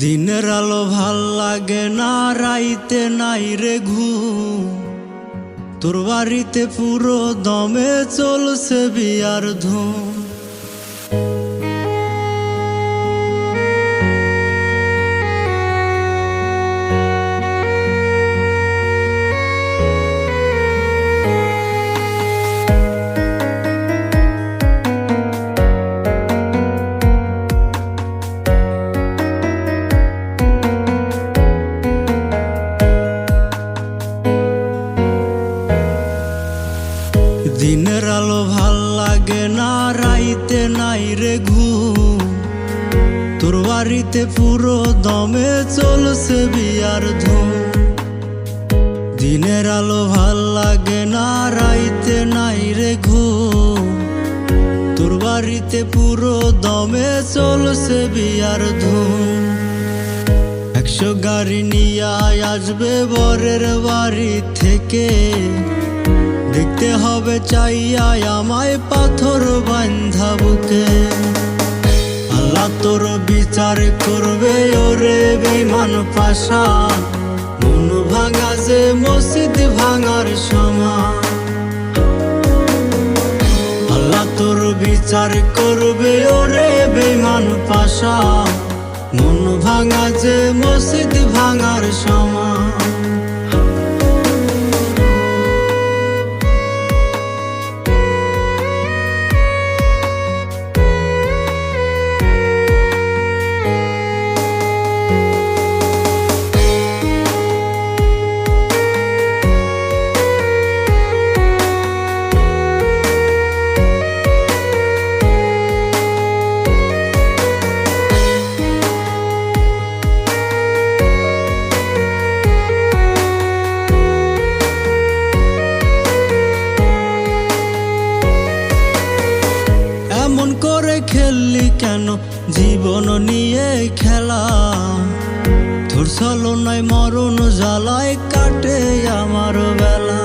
দিনের আলো ভালো লাগে না, রাইতে নাই রে ঘুম। তোর বাড়িতে পুরো দমে চলছে বিয়ার ধুম। ভালো লাগে না, রাইতে নাই রে ঘুম। তোর বাড়িতে পুরো দমে চলছে বিয়ার ধুম। দিনের আলো ভালো লাগে না, রাইতে নাই রে ঘুম। তোর বাড়িতে পুরো দমে চলছে বিয়ার ধুম। একশো গাড়ি নিয়ে আসবে বরের বাড়ি থেকে। দেখতে হবে চাইয়া আমায় পাথর বান্ধা বুকে। আল্লাহ তোর বিচার করবে ওরে বেমান পাশা। মন ভাঙা যে মসজিদ ভাঙার সমান আল্লাহ তোর বিচার করবে ওরে বেমান পাশা। মন ভাঙা যে মসজিদ ভাঙার সমান নিয়ে খেলা। তোর ছলনায় মরণ জ্বালায় কাটে আমার বেলা।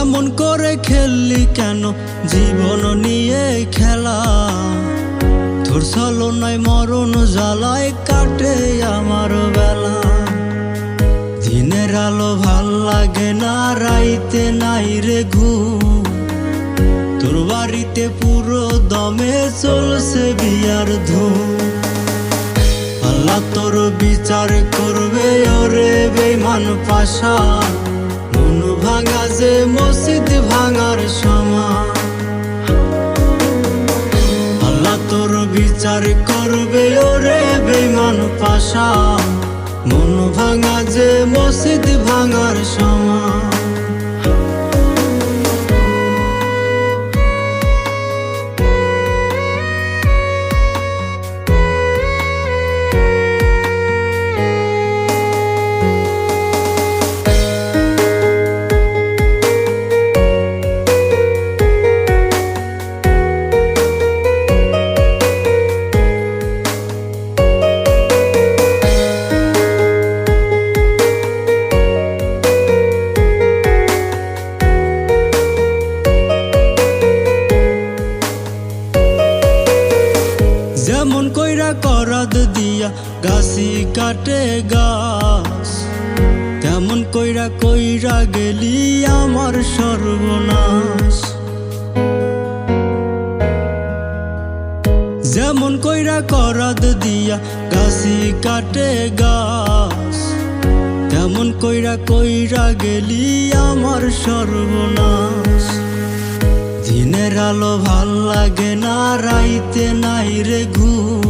এমন করে খেললি কেন? জীবন নিয়ে খেলা। তোর ছলনায় মরণ জ্বালায় কাটে আমার বেলা। দিনের আলো ভালো লাগে না, রাইতে নাই রে ঘুম। বাড়িতে পুরো দমে চলছে বিয়ার ধুম। আল্লাহ তোর বিচার করবে ওরে বেমান পাশা। মন ভাঙা যে মসজিদ ভাঙার সমান। আল্লাহ তোর বিচার করবে ওরে বেমান পাশা। মন ভাঙা যে মসজিদ ভাঙার সমান। করাদ গাছি কাটে গাছ। তেমন কইরা কইরা গেলি আমার সর্বনাশ। যেমন কইরা করাদ দিয়া গাছি কাটে গাছ, তেমন কইরা কইরা গেলি আমার সর্বনাশ। দিনের আলো ভালো লাগে না, রাইতে নাই রে ঘুম।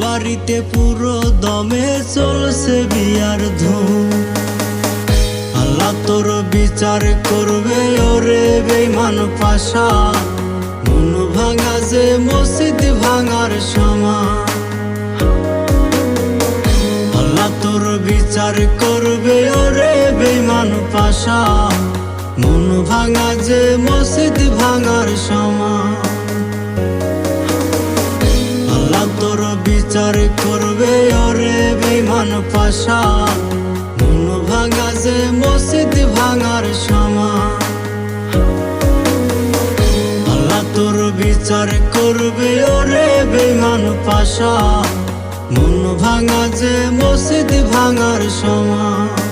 বাড়িতে পুরো দমে চলছে বিয়ার ধুম। আল্লাহ তোর বিচার করবে ওরে বেমান পাশা। মন ভাঙা যে মসজিদ ভাঙার সমান আল্লাহ তোর বিচার করবে ওরে বেমান পাশা। মন ভাঙা যে মসজিদ ভাঙার সমান বিচার করবে ওরে বেমান পাশা। মন ভাঙা যে মসজিদ ভাঙার সমান আল্লাহ তোর বিচার করবে ওরে বেমান পাশা। মন ভাঙা যে মসজিদ ভাঙার সময়।